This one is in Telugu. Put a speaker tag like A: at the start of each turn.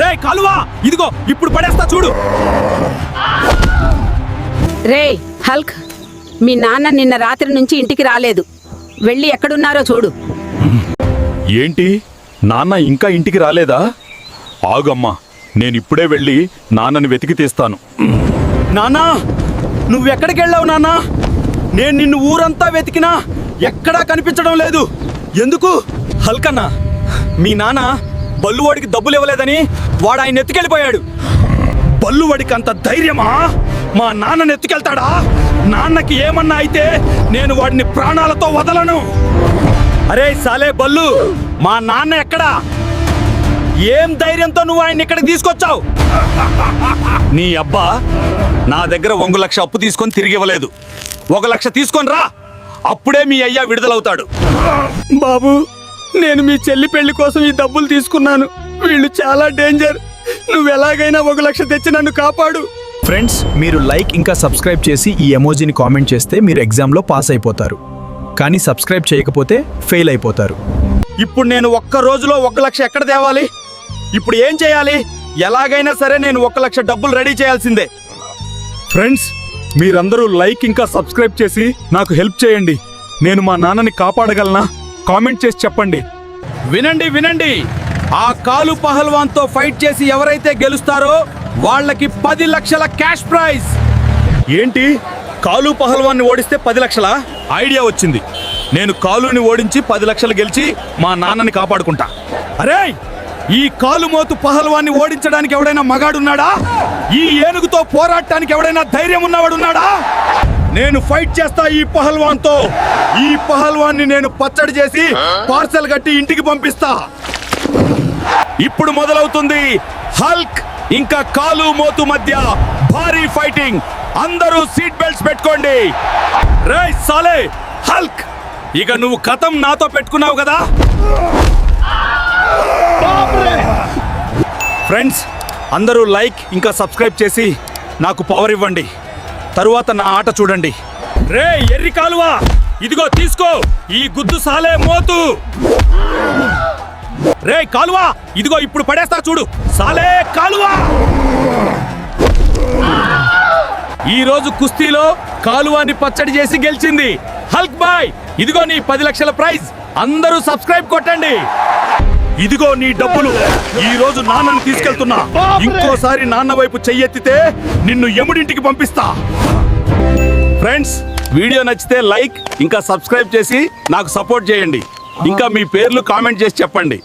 A: రే కాలువా! ఇదిగో ఇప్పుడు పడేస్తా చూడు.
B: రే హల్క్ మీ నాన్న నిన్న రాత్రి నుంచి ఇంటికి రాలేదు. వెళ్ళి ఎక్కడున్నారో చూడు.
A: ఏంటి? నాన్న ఇంకా ఇంటికి రాలేదా? ఆగమ్మా నేను ఇప్పుడే వెళ్ళి నాన్నని వెతికి తీస్తాను. నాన్నా నువ్వెక్కడికి వెళ్ళావు నాన్న? నేను నిన్ను ఊరంతా వెతికినా ఎక్కడా కనిపించడం లేదు. ఎందుకు? హల్కన్నా మీ నాన్న బల్లువాడికి డబ్బులు ఇవ్వలేదని వాడు ఆయన ఎత్తుకెళ్ళిపోయాడు. బల్లువాడికి అంత ధైర్యమా? మా నాన్నని ఎత్తుకెళ్తాడా? నాన్నకి ఏమన్నా అయితే నేను వాడిని ప్రాణాలతో వదలను. అరే సాలే బల్లు మా నాన్న ఎక్కడా? ఏం ధైర్యంతో నువ్వు ఆయన ఇక్కడికి తీసుకొచ్చావు? నీ అబ్బా నా దగ్గర ఒక లక్ష అప్పు తీసుకొని తిరిగి ఇవ్వలేదు. ఒక లక్ష తీసుకొని రా. అప్పుడే మీ అయ్యా విడుదలవుతాడు. బాబు నేను మీ చెల్లి పెళ్ళి కోసం ఈ డబ్బులు తీసుకున్నాను. వీళ్ళు చాలా డేంజర్. నువ్వు ఎలాగైనా ఒక లక్ష తెచ్చి నన్ను కాపాడు.
C: ఫ్రెండ్స్ మీరు లైక్ ఇంకా సబ్స్క్రైబ్ చేసి ఈ ఎమోజీని కామెంట్ చేస్తే మీరు ఎగ్జామ్లో పాస్ అయిపోతారు. కానీ సబ్స్క్రైబ్ చేయకపోతే ఫెయిల్ అయిపోతారు.
A: ఇప్పుడు నేను ఒక్క రోజులో ఒక లక్ష ఎక్కడ తేవాలి? ఇప్పుడు ఏం చేయాలి? ఎలాగైనా సరే నేను ఒక లక్ష డబ్బులు రెడీ చేయాల్సిందే. ఫ్రెండ్స్ మీరందరూ లైక్ ఇంకా సబ్స్క్రైబ్ చేసి నాకు హెల్ప్ చేయండి. నేను మా నాన్నని కాపాడగలనా? కామెంట్ చేసి చెప్పండి. వినండి వినండి. ఆ కాలు పహల్వాన్తో ఫైట్ చేసి ఎవరైతే గెలుస్తారో వాళ్ళకి పది లక్షల క్యాష్ ప్రైజ్. ఏంటి? కాలు పహల్వాన్ని ఓడిస్తే పది లక్షల? ఐడియా వచ్చింది. నేను కాలుని ఓడించి పది లక్షలు గెలిచి మా నాన్నని కాపాడుకుంటా. అరే ఈ కాలు మోతు పహల్వాన్ని ఓడించడానికి ఎవడైనా మగాడున్నాడా? ఈ ఏనుగుతో పోరాడటానికి ఎవడైనా ధైర్యం ఉన్నవాడున్నాడా? నేను ఫైట్ చేస్తా ఈ పహల్వాన్తో. ఈ పహల్వాన్ని నేను పచ్చడి చేసి పార్సల్ కట్టి ఇంటికి పంపిస్తా. ఇప్పుడు మొదలవుతుంది హల్క్ ఇంకా కాలు మోతు మధ్య భారీ ఫైటింగ్ అందరూ సీట్ బెల్ట్స్ పెట్టుకోండి. రే సాలే హల్క్! ఇక నువ్వు కథం నాతో పెట్టుకున్నావు కదా? ఫ్రెండ్స్ అందరూ లైక్ ఇంకా సబ్స్క్రైబ్ చేసి నాకు పవర్ ఇవ్వండి. తరువాత నా ఆట చూడండి. రే ఎర్రి కాలువా. ఇదిగో తీసుకో. ఈ గుద్దు సాలే మోతు. రే కాలువా. ఇదిగో ఇప్పుడు పడేస్తా చూడు. సాలే కాలువా. ఈ రోజు కుస్తీలో కాలువాని పచ్చడి చేసి గెలిచింది. Hulk boy. ఇదిగో నీ పది లక్షల ప్రైజ్. అందరూ సబ్స్క్రైబ్ కొట్టండి. ఇదిగో నీ డబ్బులు. ఈ రోజు నాన్నని తీసుకెళ్తున్నా. ఇంకోసారి నాన్న వైపు చెయ్యెత్తితే నిన్ను ఎముడింటికి పంపిస్తా. ఫ్రెండ్స్ వీడియో నచ్చితే లైక్ ఇంకా సబ్స్క్రైబ్ చేసి నాకు సపోర్ట్ చేయండి. ఇంకా మీ పేర్లు కామెంట్ చేసి చెప్పండి.